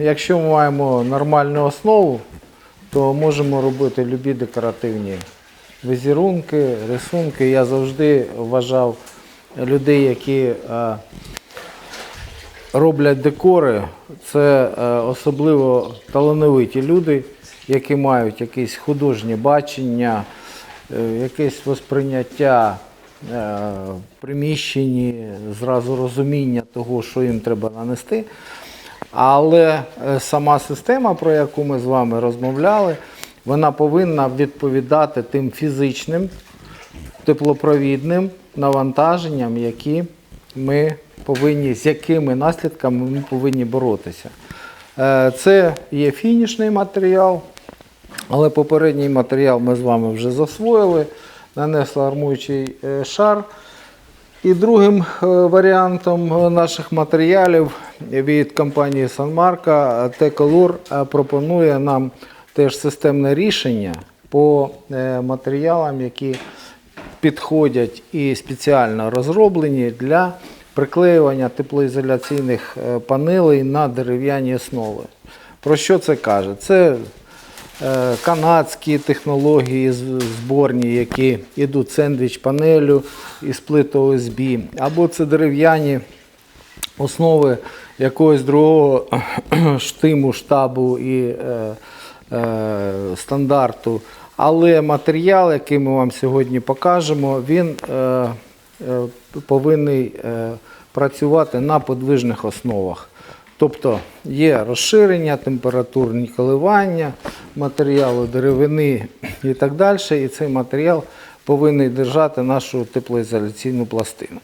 Якщо ми маємо нормальну основу, то можемо робити любі декоративні візерунки, рисунки. Я завжди вважав людей, які е, роблять декори, це е, особливо талановиті люди, які мають якесь художнє бачення, е, якесь восприйняття приміщенні, зразу розуміння того, що їм треба нанести. Але е, сама система, про яку ми з вами розмовляли, вона повинна відповідати тим фізичним, теплопровідним навантаженням, які ми повинні, з якими наслідками ми повинні боротися. Е, Це є фінішний матеріал, але попередній матеріал ми з вами вже засвоїли, нанесли армуючий е, шар. І другим варіантом наших матеріалів від компанії Санмарка T-Color е, пропонує нам теж системне рішення по е, матеріалам, які підходять і спеціально розроблені для приклеювання теплоізоляційних е, панелей на дерев'яні основи. Про що це каже? Це канадські технології зборні, які йдуть сендвіч панелю із плит ОСБ, або це дерев'яні основи якогось другого штиму, штабу і е, е, стандарту. Але матеріал, який ми вам сьогодні покажемо, він е, е, повинен е, працювати на подвижних основах. Тобто є розширення, температурні коливання матеріалу, деревини і так далі. І цей матеріал повинен держати нашу теплоізоляційну пластину.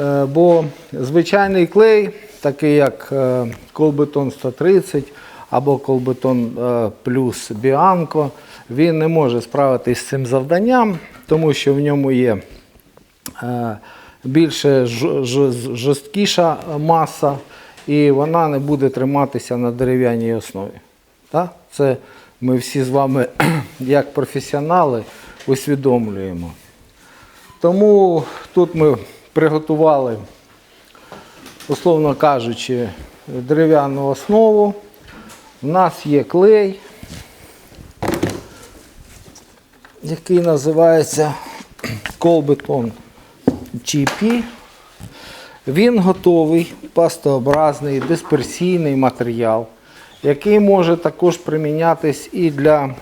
Е, Бо звичайний клей, такий як е, колбетон 130 або колбетон е, плюс Біанко, він не може справитись з цим завданням, тому що в ньому є більше жорсткіша маса, і вона не буде триматися на дерев'яній основі. Це ми всі з вами, як професіонали, усвідомлюємо. Тому тут ми приготували, условно кажучи, дерев'яну основу. У нас є клей, який називається колбетон GP. Він готовий, пастообразний, дисперсійний матеріал, який може також примінятись і для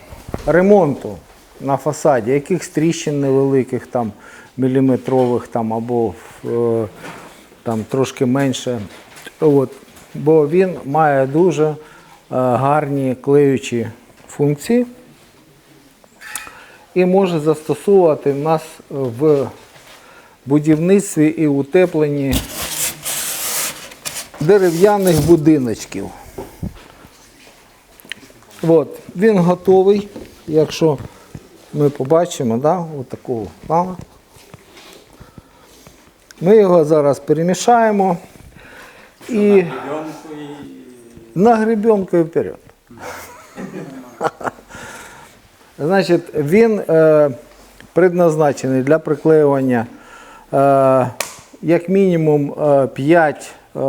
ремонту на фасаді, якихось тріщин невеликих, там, міліметрових там, або е, там, трошки менше. От. Бо він має дуже е, гарні клеючі функції і може застосовувати нас в будівництві і утепленні дерев'яних будиночків. От, він готовий, якщо ми побачимо, да, отакого плану. Ми його зараз перемішаємо і на гребенку і вперед. Значить, він е, предназначений для приклеювання е, як мінімум е, 5 е,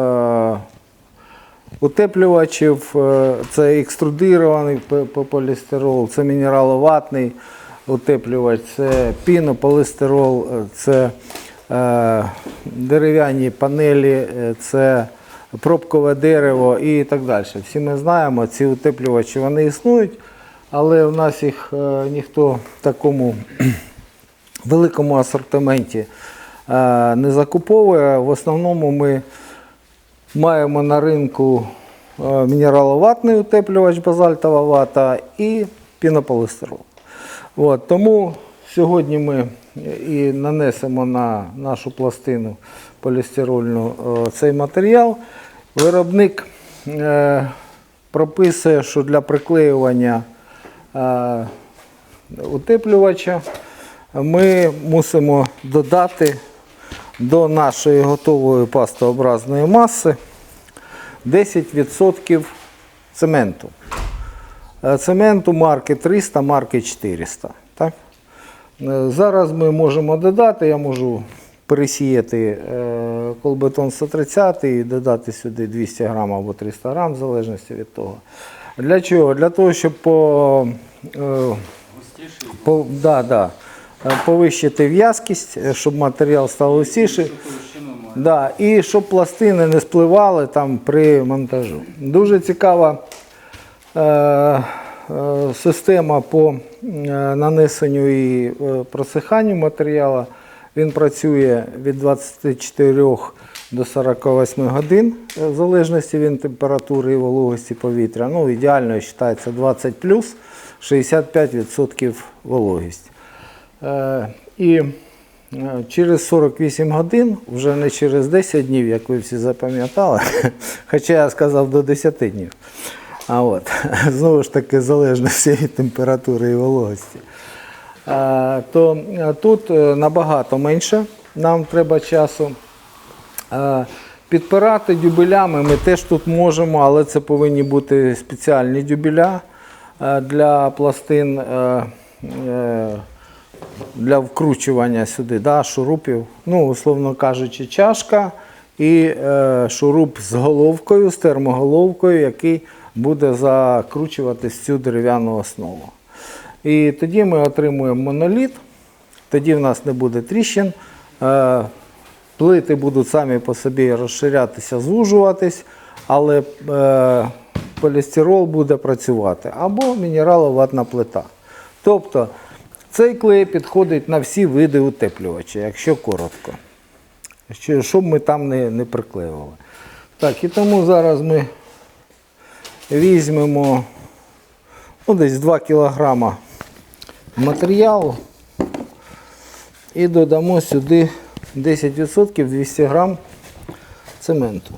утеплювачів. Е, це екструдирований полістирол, це мінераловатний утеплювач, це пінополістирол, е, це е, дерев'яні панелі, е, це пробкове дерево і так далі. Всі ми знаємо, ці утеплювачі вони існують, але в нас їх е, ніхто в такому великому асортименті е, не закуповує. В основному ми маємо на ринку е, мінераловатний утеплювач базальтова вата і пінополістирол. От, тому сьогодні ми і нанесемо на нашу пластину полістирольну е, цей матеріал. Виробник е, прописує, що для приклеювання е, утеплювача ми мусимо додати до нашої готової пастообразної маси 10% цементу. Цементу марки 300, марки 400. Е, Зараз ми можемо додати, я можу пересіяти е, колбетон 130 і додати сюди 200 грам або 300 грам, в залежності від того. Для чого? Для того, щоб по, е, по, да, да, повищити в'язкість, щоб матеріал став густіший. Да, і щоб пластини не спливали там при монтажу. Дуже цікава е, система по е, нанесенню і е, просиханню матеріалу. Він працює від 24 до 48 годин, е, в залежності від температури і вологості повітря. Ну, ідеально вважається 20 плюс 65% вологість. Е, І е, через 48 годин, вже не через 10 днів, як ви всі запам'ятали, хоча я сказав до 10 днів. А от, знову ж таки, залежно від температури і вологості. То тут е, набагато менше нам треба часу. Підпирати дюбелями ми теж тут можемо, але це повинні бути спеціальні дюбеля е, для пластин, е, для вкручування сюди да, шурупів. Ну, условно кажучи, чашка і шуруп з головкою, з термоголовкою, який буде закручуватись цю дерев'яну основу. І тоді ми отримуємо моноліт, тоді в нас не буде тріщин. Е, Плити будуть самі по собі розширятися, звужуватись, але е, полістирол буде працювати або мінераловатна плита. Тобто цей клей підходить на всі види утеплювача, якщо коротко. Щоб ми там не, не приклеювали. Так, і тому зараз ми візьмемо ну, десь 2 кг матеріалу і додамо сюди 10% 200 грам цементу.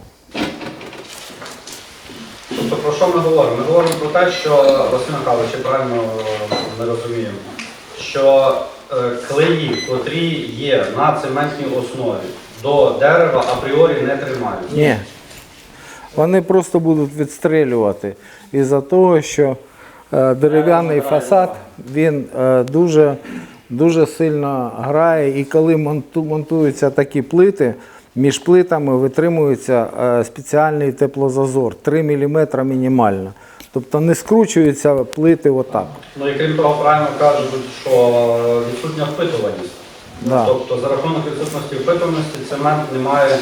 Тобто про що ми говоримо? Ми говоримо про те, що Василь Михайлович, правильно ми розуміємо, що е, клеї, котрі є на цементній основі, до дерева апріорі не тримають. Ні. Вони просто будуть відстрелювати із-за того, що е, дерев'яний фасад він е, дуже, дуже сильно грає. І коли монтуються такі плити, між плитами витримується е, спеціальний теплозазор 3 мм мінімально. Тобто не скручуються плити отак. Ну і крім того, правильно кажуть, що відсутня впитуваність. Да. Тобто за рахунок відсутності впитуваності цемент не має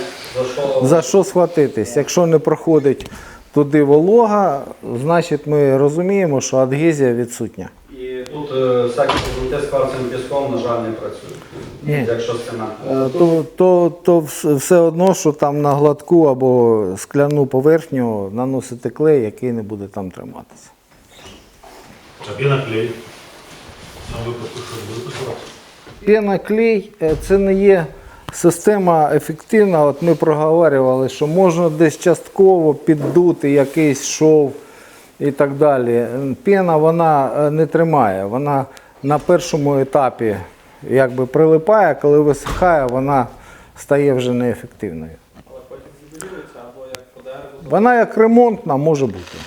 за що. Схватитись? Якщо не проходить туди волога, значить ми розуміємо, що адгезія відсутня. І тут е, всякі продукти з кварцем піском, на жаль, не працюють. Ні. Якщо цементом. Е, То, то, то все одно, що там на гладку або скляну поверхню наносити клей, який не буде там триматися. Буде? Пеноклей е, це не є система ефективна. От ми проговорювали, що можна десь частково піддути якийсь шов і так далі. Пена вона е, не тримає. Вона на першому етапі якби прилипає, коли висихає, вона стає вже неефективною. Вона як ремонтна може бути.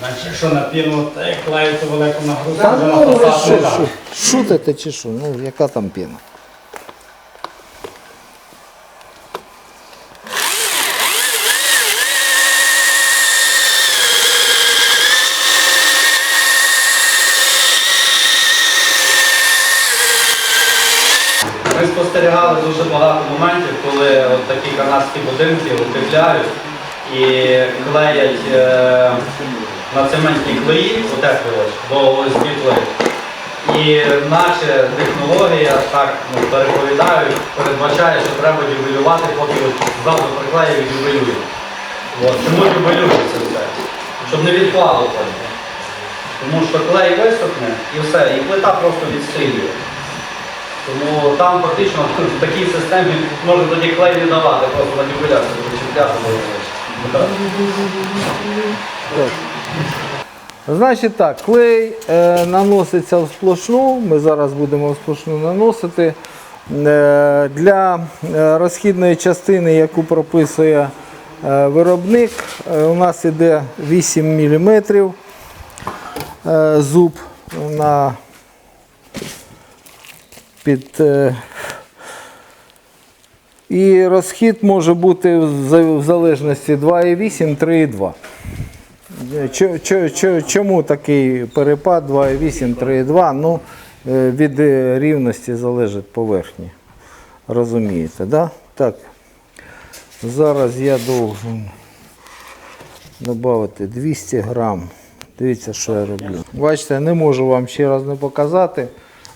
Значить, якщо на піну як клеїти велику нагрузку, вже ну, на що, шутите чи що? Ну, яка там піна? Ми спостерігали дуже багато моментів, коли от такі канадські будинки утепляють і клеять е, на цементні клеї, утеплювач до клею. І наче технологія так ну, переповідають, передбачає, що треба дюбелювати, поки завтра приклеїв і дюбелюють. Чому дюбелюють це все? Щоб не відклало потім. Тому що клей висохне і все, і плита просто відстрілює. Тому там фактично в такій системі можна тоді клей не давати, просто на дюбеляцію чіпляти. Значить так, клей е, наноситься в сплошну. Ми зараз будемо в сплошну наносити. Е, для е, розхідної частини, яку прописує е, виробник, е, у нас іде 8 мм е, зуб на під, е, І розхід може бути в залежності 2,8, 3,2. Чо- чо- чо- Чому такий перепад 2,8, 3,2? Ну, е, від е, рівності залежить поверхні. Розумієте, да? Так. Зараз я должен додати 200 грам. Дивіться, що я роблю. Бачите, не можу вам ще раз не показати.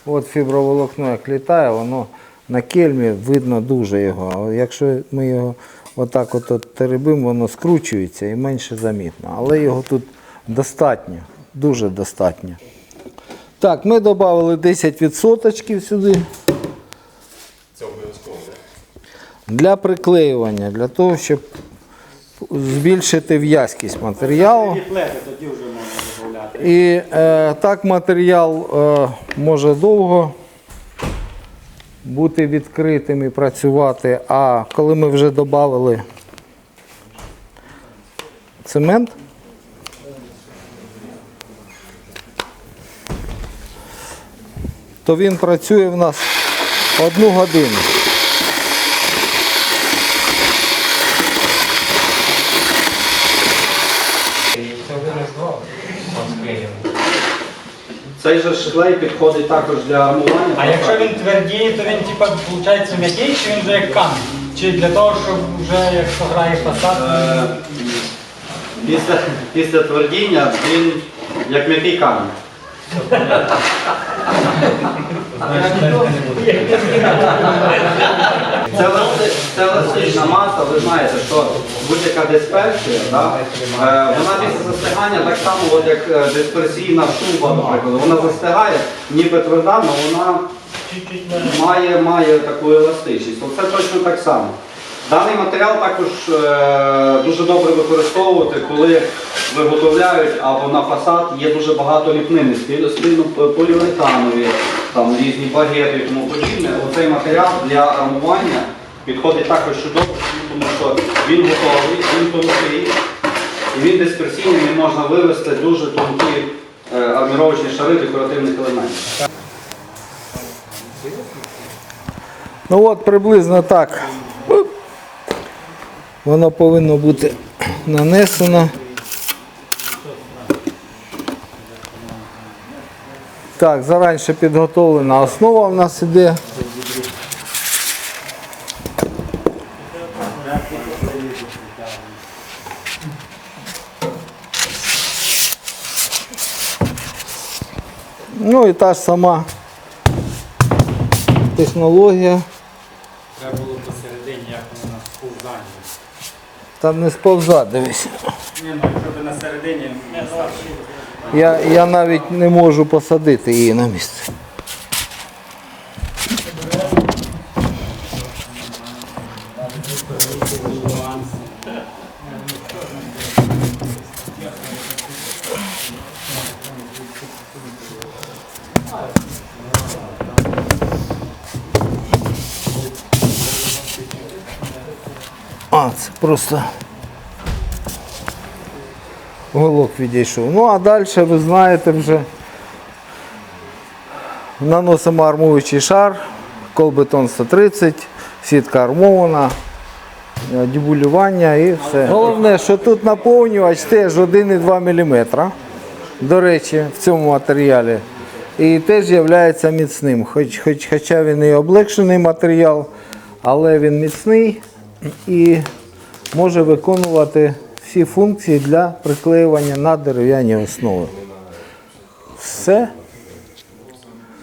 От фіброволокно як літає, воно на кельмі видно дуже його. А якщо ми його отак от, от теребимо, воно скручується і менше замітно. Але його тут достатньо, дуже достатньо. Так, ми додали 10% сюди. Це обов'язково. Для приклеювання, для того, щоб збільшити в'язкість матеріалу. Тоді вже. І е, так матеріал е, може довго бути відкритим і працювати. А коли ми вже додали цемент, то він працює в нас одну годину. Цей же ж клей підходить також для армування. А якщо він твердіє, то він типа виходить м'який, чи він вже як камінь? Чи для того, щоб вже якщо грає фасад? Е, після, після твердіння він як м'який камінь. Це еласти- Це еластична маса, ви знаєте, що будь-яка дисперсія, да, е, вона після застигання так само, от як е, дисперсійна шуба, наприклад, вона застигає, ніби тверда, але вона має, має таку еластичність. Оце точно так само. Даний матеріал також е, дуже добре використовувати, коли виготовляють або на фасад є дуже багато ліпнини, спільно спільно поліуретанові, там різні багети і тому подібне. Оцей матеріал для армування підходить також чудово, тому що він готовий, він тонкий, і він дисперсійний, він можна вивести дуже тонкі е, арміровочні шари декоративних елементів. Ну от приблизно так. Воно повинно бути нанесено. Так, зараніше підготовлена основа в нас іде. Ну і та ж сама технологія. Треба було посередині, як воно на сповзання. Там не сповза, дивись. Ні, ну якщо би на середині не Я, я навіть не можу посадити її на місце. А, це просто Голок відійшов. Ну а далі ви знаєте вже. Наносимо армуючий шар, колбетон 130, сітка армована, е, дебулювання і все. Головне, що тут наповнювач теж 1,2 мм. До речі, в цьому матеріалі. І теж є міцним. Хоч, хоч, хоча він і облегшений матеріал, але він міцний і може виконувати всі функції для приклеювання на дерев'яні основи. Все.